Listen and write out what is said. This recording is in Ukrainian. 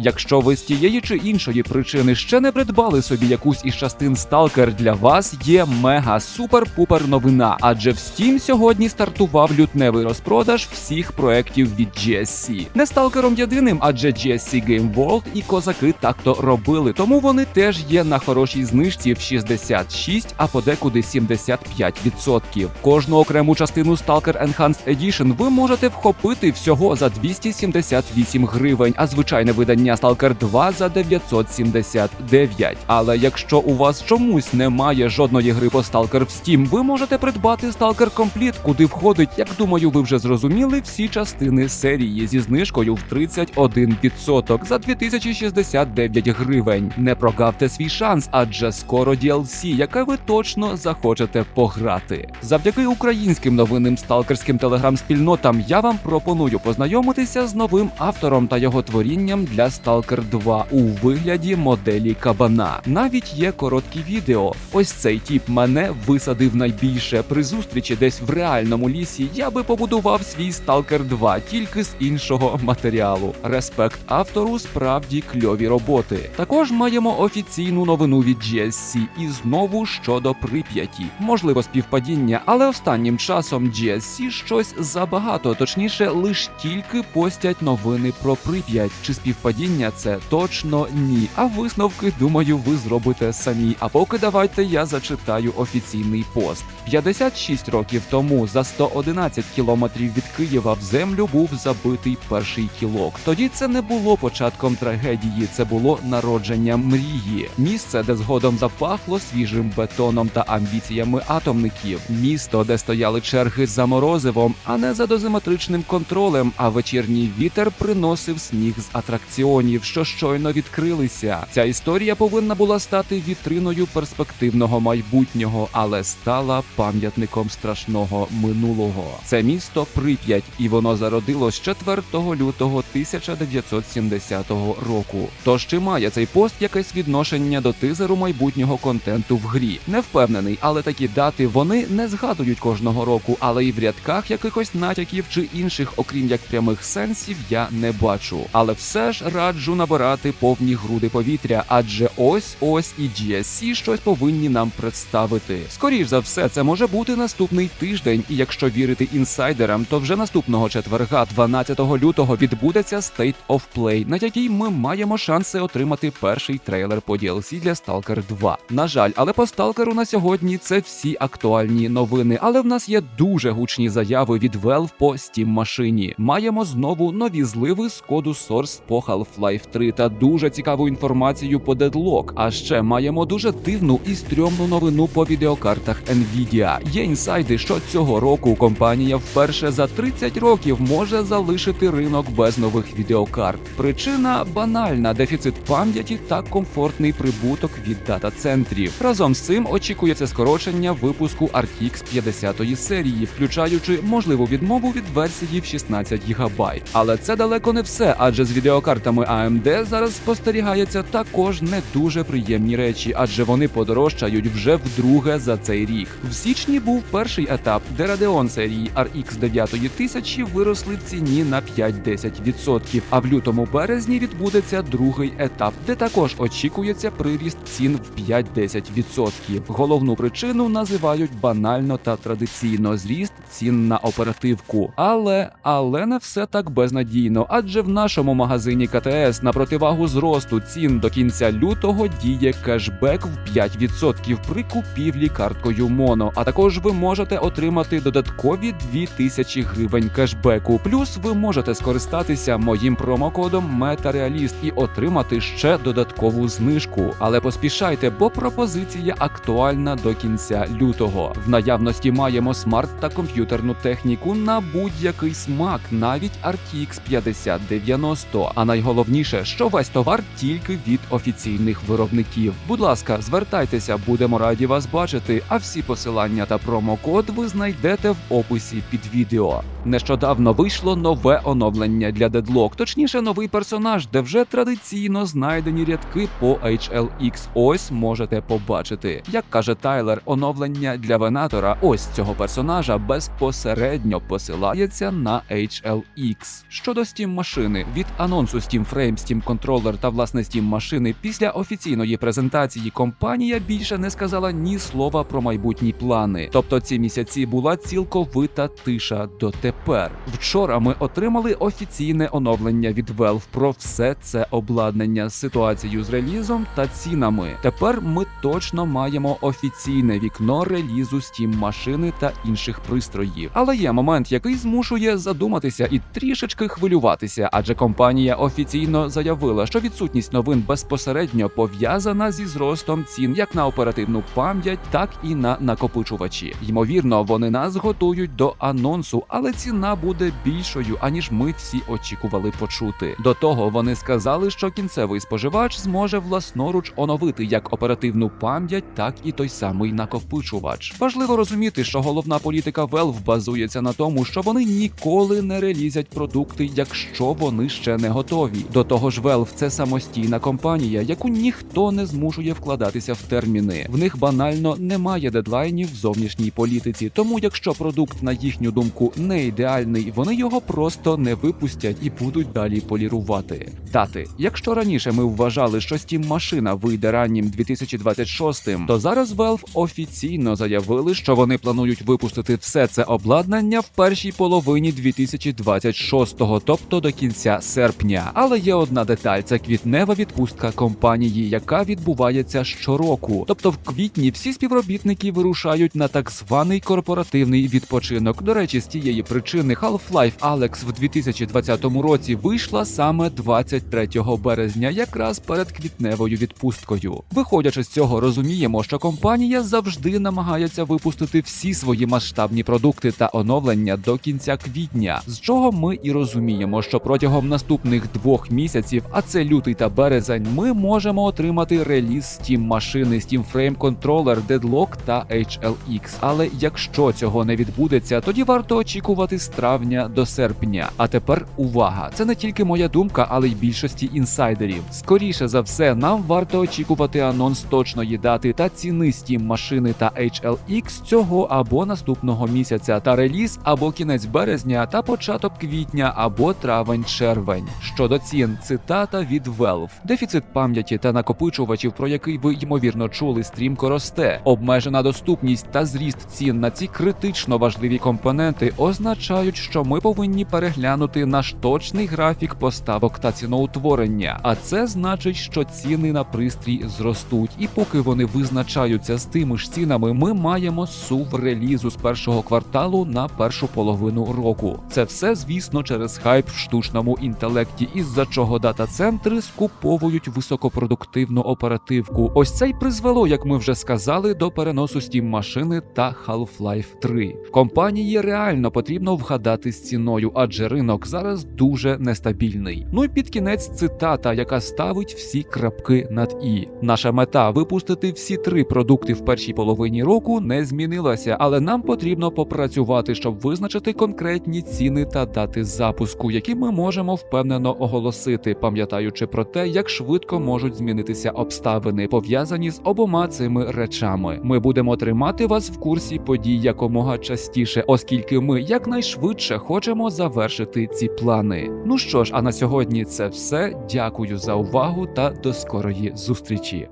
Якщо ви з тієї чи іншої причини ще не придбали собі якусь із частин Stalker, для вас є мега супер-пупер новина. Адже в Steam сьогодні стартував лютневий розпродаж всіх проєктів від GSC. Не сталкером єдиним, адже GSC Game World і козаки так то робили. Тому вони теж є на хорошій знижці в 66, а подекуди 75%. Кожну окрему частину Stalker Enhanced Edition ви можете вхопити всього за 278 гривень, а звичайне видання Stalker 2 за 979. Але якщо у вас чомусь немає жодної гри по Stalker в Steam, ви можете придбати Stalker Complete, куди входить, як думаю, ви вже зрозуміли, всі частини серії зі знижкою в 31% за 2069 гривень. Не прогавте свій шанс, адже скоро DLC, яке ви точно захочете пограти. Завдяки українським новинним сталкерським телеграм-спільнотам я вам пропоную познайомитися з новим автором та його творінням для Stalker 2 у вигляді моделі кабана. Навіть є короткі відео. Ось цей тіп мене висадив найбільше при зустрічі десь в реальному лісі. Я би побудував свій Stalker 2 тільки з іншого матеріалу. Респект автору, справді кльові роботи. Також маємо офіційну новину від GSC і знову щодо Прип'яті. Можливо, співпадіння, але останнім часом GSC щось забагато, точніше, лиш тільки постять новини про Прип'ять. Чи співпадіння це точно ні. А висновки, думаю, ви зробите самі. А поки давайте я зачитаю офіційний пост. 56 років тому за 111 кілометрів від Києва в землю був забитий перший кілок. Тоді це не було початком трагедії, це було народження мрії. Місце, де згодом запахло свіжим бетоном та амбіціями атомників. Місто, де стояли черги за морозивом, а не за дозиметричним контролем. А вечірній вітер приносив сміх з атракціонів, що щойно відкрилися. Ця історія повинна була стати вітриною перспективного майбутнього, але стала пам'ятником страшного минулого. Це місто Прип'ять, і воно зародилось 4 лютого 1970 року. Тож чи має цей пост якесь відношення до тизеру майбутнього контенту в грі? Не впевнений, але такі дати вони не згадують кожного року, але і в рядках якихось натяків чи інших, окрім як прямих сенсів, я не бачу. Але все ж раджу набирати повні груди повітря, адже ось ось і GSC щось повинні нам представити. Скоріш за все, це може бути наступний тиждень, і якщо вірити інсайдерам, то вже наступного четверга, 12 лютого, відбудеться State of Play, на якій ми маємо шанси отримати перший трейлер по DLC для Stalker 2. На жаль, але по Stalker на сьогодні це всі актуальні новини. Але в нас є дуже гучні заяви від Valve по Steam машині. Маємо знову нові зливи з коду Source по Half-Life 3 та дуже цікаву інформацію по Deadlock. А ще маємо дуже дивну і стрьомну новину по відеокартах Nvidia. Є інсайди, що цього року компанія вперше за 30 років може залишити ринок без нових відеокарт. Причина банальна: дефіцит пам'яті та комфортний прибуток від дата-центрів. Разом з цим очікується скорочення випуску RTX 50 серії, включаючи можливу відмову від версії в 16 ГБ. Але це далеко не все, адже з відеокартами AMD зараз спостерігається також не дуже приємні речі, адже вони подорожчають вже вдруге за цей рік. В січні був перший етап, де Radeon серії RX 9000 виросли в ціні на 5-10%, а в лютому березні відбудеться другий етап, де також очікується приріст цін в 5-10%. Головну причину називають банально та традиційно зріст цін на оперативку. Але але не все так безнадійно, адже в нашому магазині КТС на противагу зросту цін до кінця лютого діє кешбек в 5% при купівлі карткою Моно. А також ви можете отримати додаткові 2000 гривень кешбеку. Плюс ви можете скористатися моїм промокодом Метареаліст і отримати ще додаткову знижку. Але поспішайте, бо пропозиція актуальна до кінця лютого. В наявності маємо смарт та комп'ютерну техніку на будь-який смак, навіть RTX 5090. А найголовніше, що весь товар тільки від офіційних виробників. Будь ласка, звертайтеся, будемо раді вас бачити. А всі посилання та промокод ви знайдете в описі під відео. Нещодавно вийшло нове оновлення для Deadlock, точніше, новий персонаж, де вже традиційно знайдені рядки по HLX. Ось можете побачити. Як каже Тайлер, оновлення для Венатора ось цього персонажа безпосередньо посилається на HLX. Щодо Steam машини, від анонсу Steam Frame, Steam Controller та власне Steam машини, після офіційної презентації компанія більше не сказала ні слова про майбутні плани. Тобто ці місяці була цілковита тиша дотепер. Вчора ми отримали офіційне оновлення від Valve про все це обладнання, ситуацію з релізом та цінами. Тепер ми точно маємо офіційне вікно релізу Steam машини та інших пристроїв. Але є момент, який змушує задуматися і трішечки хвилюватися, адже компанія офіційно заявила, що відсутність новин безпосередньо пов'язана зі зростом цін як на оперативну пам'ять, так і на накопичувачі. Ймовірно, вони нас готують до анонсу, але ціна буде більшою, аніж ми всі очікували почути. До того вони сказали, що кінцевий споживач зможе власноруч оновити як оперативну пам'ять, так і той самий накопичувач. Важливо розуміти, що головна політика Valve базується на тому, що вони ніколи не релізять продукти, якщо вони ще не готові. До того ж, Valve – це самостійна компанія, яку ніхто не змушує вкладатися в терміни. В них банально немає дедлайнів в зовнішній політиці. Тому, якщо продукт, на їхню думку, не ідеальний, вони його просто не випустять і будуть далі полірувати. Дати, якщо раніше ми вважали, що Steam машина вийде раннім 2026, то зараз Valve офіційно заявили, що вони планують випустити все це обладнання в першій половині 2026-го, тобто до кінця серпня. Але є одна деталь: це квітнева відпустка компанії, яка відбувається щороку. Тобто, в квітні всі співробітники вирушають на так званий корпоративний відпочинок. До речі, з тієї причини Half-Life Alex в 2020 році вийшла саме 23 березня, якраз перед квітневою відпусткою. Виходячи з цього, розуміємо, що компанія завжди намагається випустити всі свої масштабні продукти та оновлення до кінця квітня, з чого ми і розуміємо, що протягом наступних двох місяців, а це лютий та березень, ми можемо отримати реліз Steam машини, Steam Frame Controller, Deadlock та HLX. Але якщо цього не відбудеться, тоді варто очікувати з травня до серпня. А тепер увага! Це не тільки моя думка, але й більшості інсайдерів. Скоріше за все, нам варто очікувати анонс точної дати та ціни Steam машини та HLX цього або наступного місяця, та реліз або кінець березня та початок квітня або травень-червень. Щодо цін, цитата від Valve. Дефіцит пам'яті та накопичувачів, про який ви ймовірно чули, стрімко росте. Обмежена доступність та зріст цін на ці критично важливі компоненти означають, що ми повинні переглянути наш точний графік поставок та ціноутворення. А це значить, що ціни на пристрій зростуть, і поки вони визначаються з тими ж цінами, ми маємо сув релізу з першого кварталу на першу половину року. Це все, звісно, через хайп в штучному інтелекті, із-за чого дата-центри скуповують високопродуктивну оперативку. Ось це й призвело, як ми вже сказали, до переносу Steam машини та Half-Life 3. Компанії реально потрібно вгадати з ціною, адже ринок зараз дуже нестабільний. Ну і під кінець цитата, яка ставить всі крапки над і. Наша мета випустити всі три продукти в першій половині року не змінилася, але нам потрібно попрацювати, щоб визначити конкретні ціни та дати запуску, які ми можемо впевнено оголосити, пам'ятаючи про те, як швидко можуть змінитися обставини, пов'язані з обома цими речами. Ми будемо тримати вас в курсі подій якомога частіше, оскільки ми якнайшвидше хочемо завершити ці плани. Ну що ж, а на сьогодні це все. Дякую за увагу та до скорої зустрічі.